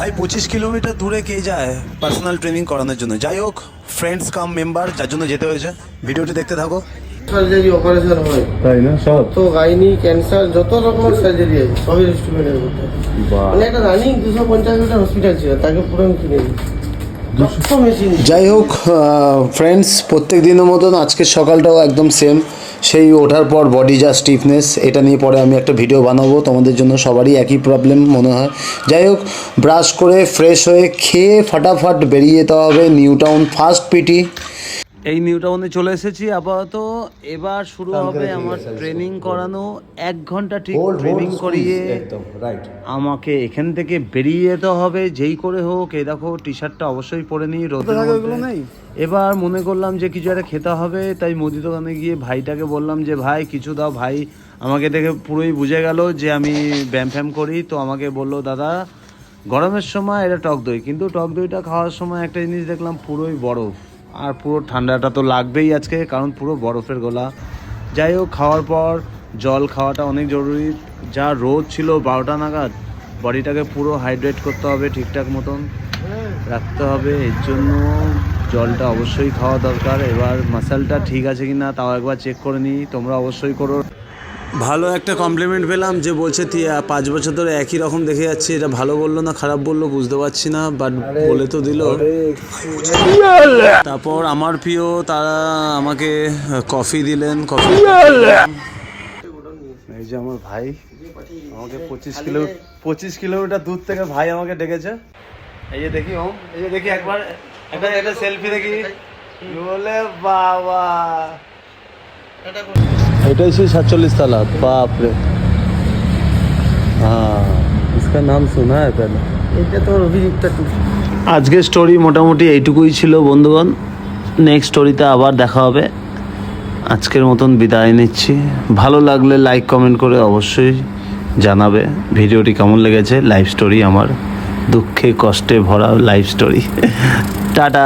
ভাই পঁচিশ কিলোমিটার দূরে কে যায় পার্সোনাল ট্রেনিং করানোর জন্য? যাই হোক ফ্রেন্ডস কাম মেম্বার যার জন্য যেতে হয়েছে। ভিডিওটি দেখতে থাকো। সার্জারি অপারেশন হয়। তাই না? সব? তো গাইনি ক্যান্সার যত রকমের সার্জারি আছে সবই রেস্টুরেন্টের মধ্যে। মানে একটা রানিং দুশো পঞ্চাশ মিটার হসপিটাল ছিল তাকে পুরো আমি কিনে মেশিন যাই হোক ফ্রেন্ডস প্রত্যেক দিনের মতন আজকের সকালটাও একদম সেম সেই ওঠার পর বডি যা স্টিফনেস এটা নিয়ে পরে আমি একটা ভিডিও বানাবো। তোমাদের জন্য সবারই একই প্রবলেম মনে হয়। যাই হোক ব্রাশ করে ফ্রেশ হয়ে খেয়ে ফাটাফাট বেরিয়ে যেতে হবে নিউ টাউন ফার্স্ট পিটি এই নিউ টাউনে চলে এসেছি আপাতত এবার শুরু হবে আমার ট্রেনিং করানো এক ঘণ্টা ঠিক ট্রেনিং করিয়ে রাইট আমাকে এখান থেকে বেরিয়ে যেতে হবে যেই করে হোক এই দেখো টি শার্টটা অবশ্যই পরে নিই মধ্যে। এবার মনে করলাম যে কিছু একটা খেতে হবে তাই মুদি দোকানে গিয়ে ভাইটাকে বললাম যে ভাই কিছু দাও ভাই। আমাকে দেখে পুরোই বুঝে গেল যে আমি ব্যায়াম ফ্যাম করি তো আমাকে বলল দাদা গরমের সময় এটা টক দই। কিন্তু টক দইটা খাওয়ার সময় একটা জিনিস দেখলাম পুরোই বরফ। আর পুরো ঠান্ডাটা তো লাগবেই আজকে, কারণ পুরো বরফের গোলা। যাই হোক, খাওয়ার পর জল খাওয়াটা অনেক জরুরি। যা রোদ ছিল বারোটা নাগাদ, বডিটাকে পুরো হাইড্রেট করতে হবে ঠিকঠাক মতন। রাখতে হবে, এর জন্য জলটা অবশ্যই খাওয়া দরকার। এবার মাসালটা ঠিক আছে কি না তাও একবার চেক করে নিই। তোমরা অবশ্যই করো। ভালো একটা কমপ্লিমেন্ট পেলাম যে বলছে পাঁচ বছর ধরে একই রকম দেখে যাচ্ছি। এটা ভালো বলল না, খারাপ বলল, বুঝতে পারছি না বাট বলে তো দিল। তারপর আমার প্রিয়, তারা আমাকে কফি দিলেন কফি এই যে আমার ভাই, আমাকে পঁচিশ কিলো, পঁচিশ কিলোমিটার দূর থেকে ভাই আমাকে ডেকেছে। এই যে দেখি, ওম, এই যে দেখি একবার একটা একটা সেলফি দেখি। বলে বাবা। এটাই সেই সাতচল্লিশ তালা বাপ রে হ্যাঁ इसका नाम सुना है पहले এটা তোমার অভিযুক্ত টু আজকের স্টোরি মোটামুটি এইটুকুই ছিল বন্ধুগণ নেক্সট স্টোরিতে আবার দেখা হবে আজকের মতন বিদায় নিচ্ছি ভালো লাগলে লাইক কমেন্ট করে অবশ্যই জানাবে ভিডিওটি কেমন লেগেছে লাইভ স্টোরি আমার দুঃখে কষ্টে ভরা লাইভ স্টোরি টাটা